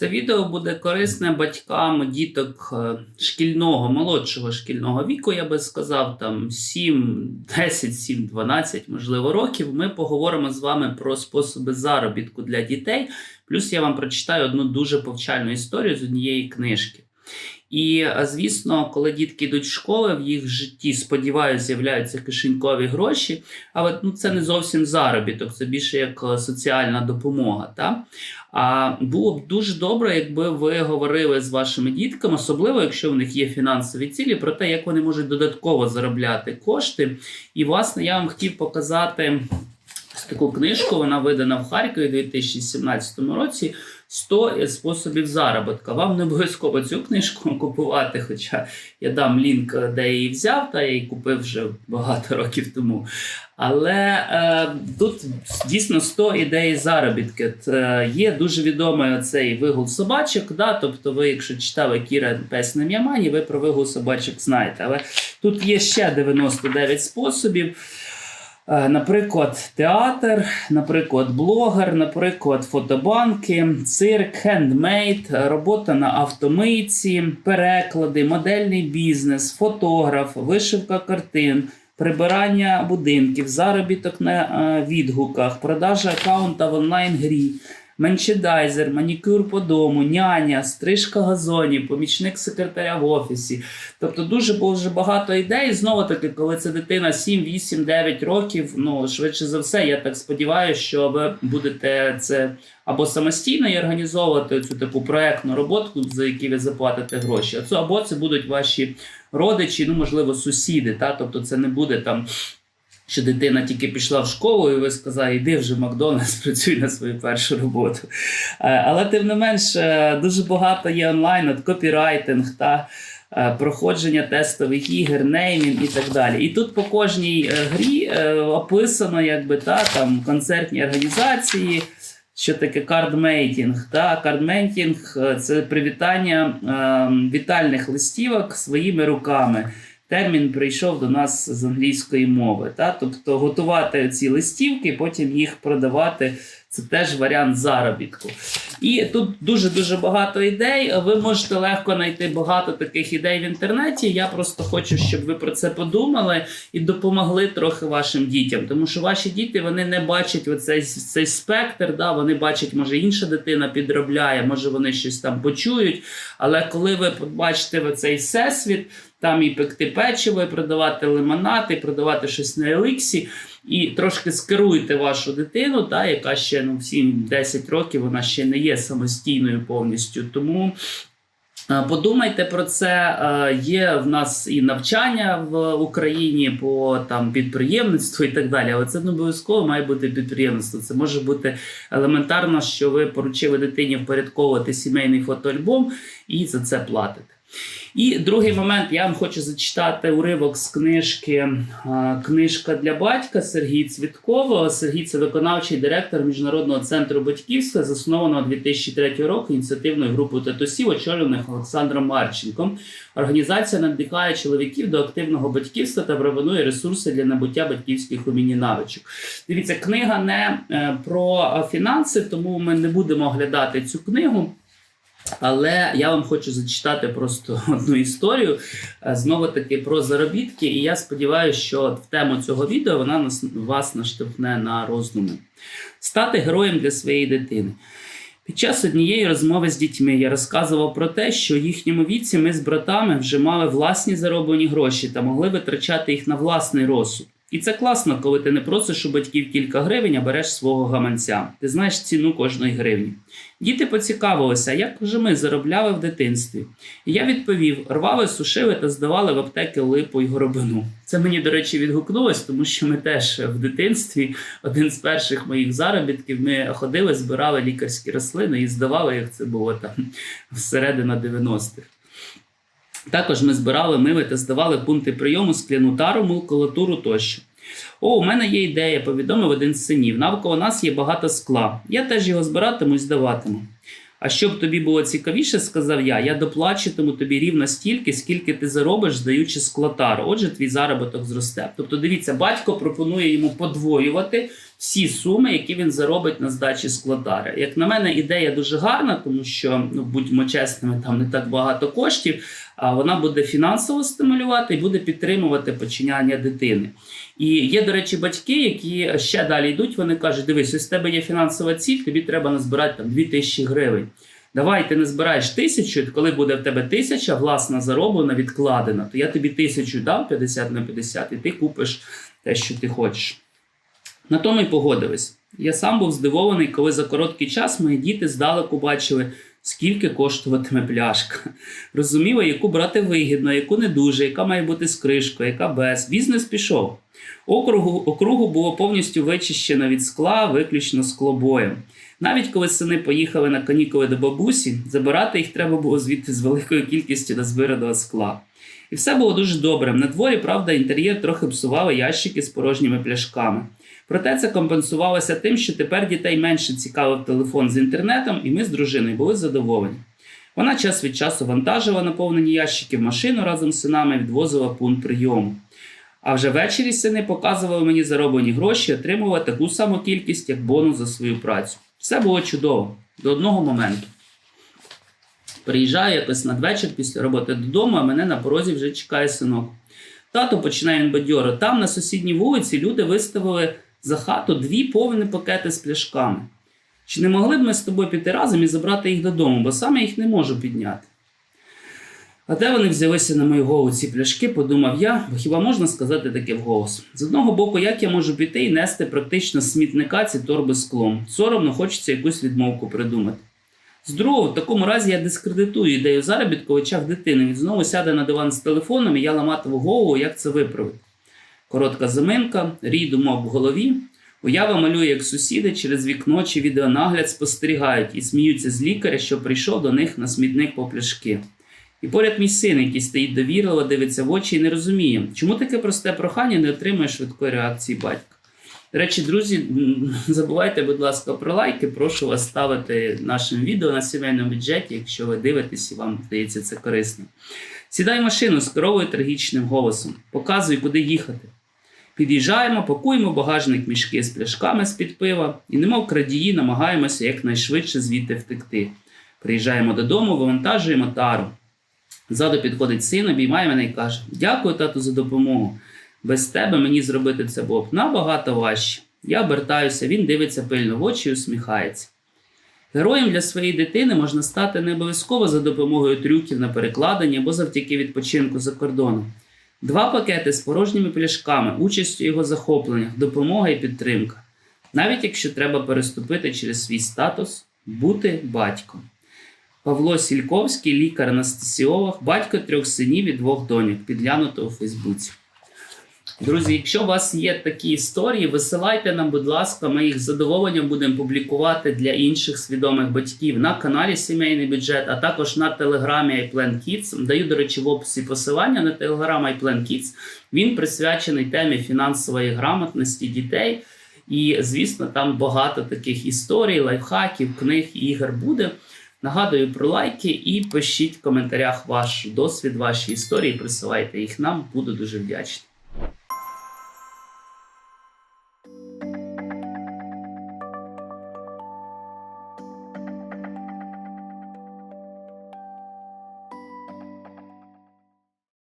Це відео буде корисне батькам діток е, шкільного, молодшого шкільного віку, я би сказав, там 7, 10, 7, 12, можливо, років. Ми поговоримо з вами про способи заробітку для дітей. Плюс я вам прочитаю одну дуже повчальну історію з однієї книжки. І, е, звісно, коли дітки йдуть в школи, в їх житті, сподіваюся, з'являються кишенькові гроші, але ну, це не зовсім заробіток, це більше як е, соціальна допомога. Та? А було б дуже добре, якби ви говорили з вашими дітками, особливо якщо в них є фінансові цілі, про те, як вони можуть додатково заробляти кошти. І, власне, я вам хотів показати. Таку книжку вона видана в Харкові у 2017 році. 100 способів заробітка. Вам не обов'язково цю книжку купувати, хоча я дам лінк, де я її взяв, та я її купив вже багато років тому. Але е, тут дійсно 100 ідей заробітки. Е, є дуже відомий цей вигул собачок. Да? Тобто, ви, якщо читали Кіра Пес на М'ямані, ви про вигул собачок знаєте. Але тут є ще 99 способів. Е, Наприклад, театр, наприклад, блогер, наприклад, фотобанки, цирк, хендмейд, робота на автомийці, переклади, модельний бізнес, фотограф, вишивка картин, прибирання будинків, заробіток на е, відгуках, продажа аккаунта в онлайн-грі. Менчедайзер, манікюр по дому, няня, стрижка газонів, помічник секретаря в офісі. Тобто дуже дуже багато ідей. Знову таки, коли це дитина 7, 8, 9 років, ну швидше за все, я так сподіваюся, що ви будете це або самостійно і організовувати цю таку проектну роботу, за які ви заплатите гроші. Або це будуть ваші родичі, ну можливо, сусіди. Та? Тобто це не буде там. Що дитина тільки пішла в школу, і ви сказали, йди вже в Макдональдс, працюй на свою першу роботу. Е, Але тим не менш, е, дуже багато є онлайн, от копірайтинг та е, проходження тестових ігор, неймінг і так далі. І тут по кожній грі описано, якби та там концертні організації. Що таке кардмейтінг? Та кардмейтінг це привітання е, вітальних листівок своїми руками. Термін прийшов до нас з англійської мови. Та? Тобто готувати ці листівки, потім їх продавати. Це теж варіант заробітку. І тут дуже-дуже багато ідей. Ви можете легко знайти багато таких ідей в інтернеті. Я просто хочу, щоб ви про це подумали і допомогли трохи вашим дітям. Тому що ваші діти вони не бачать оцей цей спектр. Да? Вони бачать, може інша дитина підробляє, може вони щось там почують. Але коли ви побачите оцей всесвіт, там і пекти печиво, і продавати лимонад, і продавати щось на еликсі, і трошки скеруйте вашу дитину, та, яка ще ну, 7-10 років, вона ще не є самостійною повністю. Тому е, подумайте про це. Е, Є в нас і навчання в Україні по там підприємництву і так далі. Але це не обов'язково має бути підприємництво. Це може бути елементарно, що ви поручили дитині впорядковувати сімейний фотоальбом і за це платите. І другий момент я вам хочу зачитати уривок з книжки Книжка для батька Сергія Цвіткова. Сергій це виконавчий директор Міжнародного центру батьківства, заснованого 2003 року ініціативною групою татусів, очолюваних Олександром Марченком. Організація надихає чоловіків до активного батьківства та пропонує ресурси для набуття батьківських умінь і навичок. Дивіться, книга не е, про фінанси, тому ми не будемо оглядати цю книгу. Але я вам хочу зачитати просто одну історію е, знову таки про заробітки. І я сподіваюся, що в тему цього відео вона нас вас наштовхне на роздуми. Стати героєм для своєї дитини. Під час однієї розмови з дітьми я розказував про те, що в їхньому віці ми з братами вже мали власні зароблені гроші та могли витрачати їх на власний розсуд. І це класно, коли ти не просиш у батьків кілька гривень, а береш свого гаманця. Ти знаєш ціну кожної гривні. Діти поцікавилися, як же ми заробляли в дитинстві. І я відповів: рвали, сушили та здавали в аптеки липу й горобину. Це мені, до речі, відгукнулось, тому що ми теж в дитинстві один з перших моїх заробітків ми ходили, збирали лікарські рослини і здавали, як це було там всередина 90-х. Також ми збирали мили та здавали пункти прийому скляну тару, макулатуру тощо. О, у мене є ідея, повідомив один з синів. Навколо нас є багато скла. Я теж його збиратиму і здаватиму. А щоб тобі було цікавіше, сказав я, я доплачуватиму тобі рівно стільки, скільки ти заробиш, здаючи склотару. Отже, твій заробіток зросте. Тобто, дивіться, батько пропонує йому подвоювати всі суми, які він заробить на здачі склотари. Як на мене, ідея дуже гарна, тому що ну будьмо чесними, там не так багато коштів. А вона буде фінансово стимулювати і буде підтримувати починання дитини. І є, до речі, батьки, які ще далі йдуть. Вони кажуть: дивись, ось в тебе є фінансова ціль, тобі треба назбирати там 2 тисячі гривень. Давай ти не збираєш тисячу, коли буде в тебе тисяча, власна зароблена, відкладена, то я тобі тисячу дам 50 на 50, і ти купиш те, що ти хочеш. На тому й погодились. Я сам був здивований, коли за короткий час мої діти здалеку бачили, скільки коштуватиме пляшка. Розуміли, яку брати вигідно, яку не дуже, яка має бути з кришкою, яка без. Бізнес пішов. Округу, округу було повністю вичищено від скла, виключно склобоєм. Навіть коли сини поїхали на канікули до бабусі, забирати їх треба було звідти з великою кількістю назбираного скла. І все було дуже добре. На дворі, правда, інтер'єр трохи псували ящики з порожніми пляшками. Проте це компенсувалося тим, що тепер дітей менше цікавив телефон з інтернетом, і ми з дружиною були задоволені. Вона час від часу вантажила наповнені ящики в машину разом з синами, відвозила пункт прийому. А вже ввечері сини показували мені зароблені гроші, отримували таку саму кількість, як бонус за свою працю. Все було чудово до одного моменту. Приїжджаю якось надвечір після роботи додому, а мене на порозі вже чекає синок. Тато починає він бадьоро. Там на сусідній вулиці люди виставили за хату дві повні пакети з пляшками. Чи не могли б ми з тобою піти разом і забрати їх додому, бо саме їх не можу підняти. А де вони взялися на мою голову ці пляшки, подумав я, бо хіба можна сказати таке вголос? З одного боку, як я можу піти і нести практично з смітника ці торби склом. Соромно хочеться якусь відмовку придумати. З другого, в такому разі я дискредитую ідею заробітку в очах дитини. Він знову сяде на диван з телефоном, і я ламатиму голову, як це виправити. Коротка заминка, рій думок в голові. Уява малює, як сусіди через вікно чи відеонагляд спостерігають і сміються з лікаря, що прийшов до них на смітник по пляшки. І поряд мій син, який стоїть довірливо, дивиться в очі і не розуміє, чому таке просте прохання не отримує швидкої реакції батька. До речі, друзі, забувайте, будь ласка, про лайки. Прошу вас ставити нашим відео на сімейному бюджеті, якщо ви дивитесь і вам здається це корисно. Сідай машину з коровою трагічним голосом, показуй, куди їхати. Під'їжджаємо, пакуємо багажник мішки з пляшками з-під пива і, немов крадії, намагаємося якнайшвидше звідти втекти. Приїжджаємо додому, вивантажуємо тару. Ззаду підходить син, обіймає мене і каже: Дякую, тату, за допомогу. Без тебе мені зробити це було б набагато важче. Я обертаюся, він дивиться пильно в очі і усміхається. Героєм для своєї дитини можна стати не обов'язково за допомогою трюків на перекладенні або завдяки відпочинку за кордоном. Два пакети з порожніми пляшками, участь у його захопленнях, допомога і підтримка. Навіть якщо треба переступити через свій статус, бути батьком. Павло Сільковський, лікар-анестезіолог, батько трьох синів і двох доньок, підглянуто у Фейсбуці. Друзі, якщо у вас є такі історії, висилайте нам, будь ласка, ми їх з задоволенням будемо публікувати для інших свідомих батьків на каналі Сімейний бюджет, а також на телеграмі iPlan Kids. Даю, до речі, в описі посилання на телеграм iPlan Kids. Він присвячений темі фінансової грамотності дітей. І, звісно, там багато таких історій, лайфхаків, книг, і ігор буде. Нагадую про лайки і пишіть в коментарях ваш досвід, ваші історії, присилайте їх нам, буду дуже вдячний.